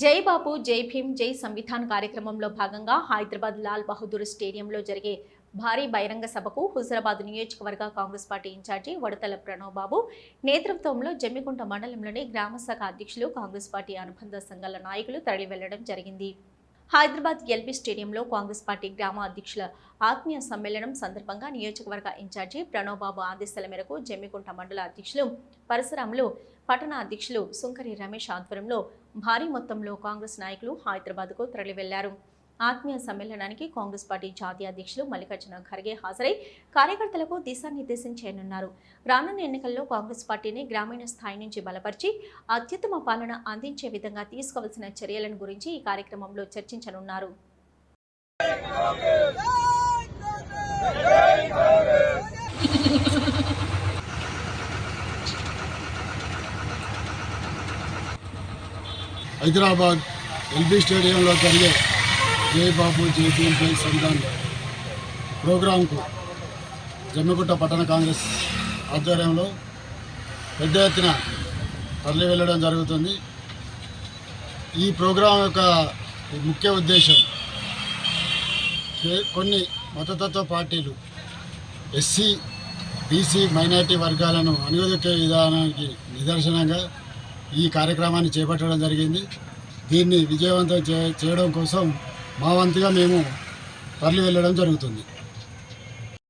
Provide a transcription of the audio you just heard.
జైబాబు జై భీమ్ జై సంవిధాన్ కార్యక్రమంలో భాగంగా హైదరాబాద్ లాల్ బహదూర్ స్టేడియంలో జరిగే భారీ బహిరంగ సభకు హుజరాబాద్ నియోజకవర్గ Congress party in charge Vadathala Pranav Babu నేతృత్వంలో జమ్మికుంట మండలంలోని గ్రామ శాఖ అధ్యక్షులు కాంగ్రెస్ పార్టీ అనుబంధ సంఘాల నాయకులు తరలి వెళ్ళడం జరిగింది. హైదరాబాద్ ఎల్బీ స్టేడియంలో కాంగ్రెస్ పార్టీ గ్రామ అధ్యక్షుల ఆత్మీయ సమ్మేళనం సందర్భంగా నియోజకవర్గ ఇన్ఛార్జి ప్రణవ్ బాబు ఆదేశాల మేరకు జమ్మికుంట మండల అధ్యక్షులు పరశురాములు పట్టణ అధ్యక్షులు సుంకరి రమేష్ ఆధ్వర్యంలో భారీ మొత్తంలో కాంగ్రెస్ నాయకులు హైదరాబాద్కు తరలివెళ్ళారు. ఆత్మీయ సమ్మేళనానికి కాంగ్రెస్ పార్టీ జాతీయ అధ్యక్షులు మల్లికార్జున ఖర్గే హాజరై కార్యకర్తలకు దిశానిర్దేశం చేయనున్నారు. రానున్న ఎన్నికల్లో కాంగ్రెస్ పార్టీని గ్రామీణ స్థాయి నుంచి బలపరిచి అత్యుత్తమ పాలన అందించే విధంగా తీసుకోవాల్సిన చర్యలను గురించి ఈ కార్యక్రమంలో చర్చించనున్నారు. హైదరాబాద్ ఎల్బీ స్టేడియంలో జరిగే జై బాబు జై భీమ్ జై సంవిధాన్ ప్రోగ్రాంకు జమ్మిగుట్ట పట్టణ కాంగ్రెస్ ఆధ్వర్యంలో పెద్ద ఎత్తున తరలి వెళ్ళడం జరుగుతుంది. ఈ ప్రోగ్రాం యొక్క ముఖ్య ఉద్దేశం కొన్ని మతతత్వ పార్టీలు ఎస్సీ బీసీ మైనార్టీ వర్గాలను అనువదించే విధానానికి నిదర్శనంగా ఈ కార్యక్రమాన్ని చేపట్టడం జరిగింది. దీన్ని విజయవంతం చేయడం కోసం మా వంతుగా మేము తరలి వెళ్ళడం జరుగుతుంది.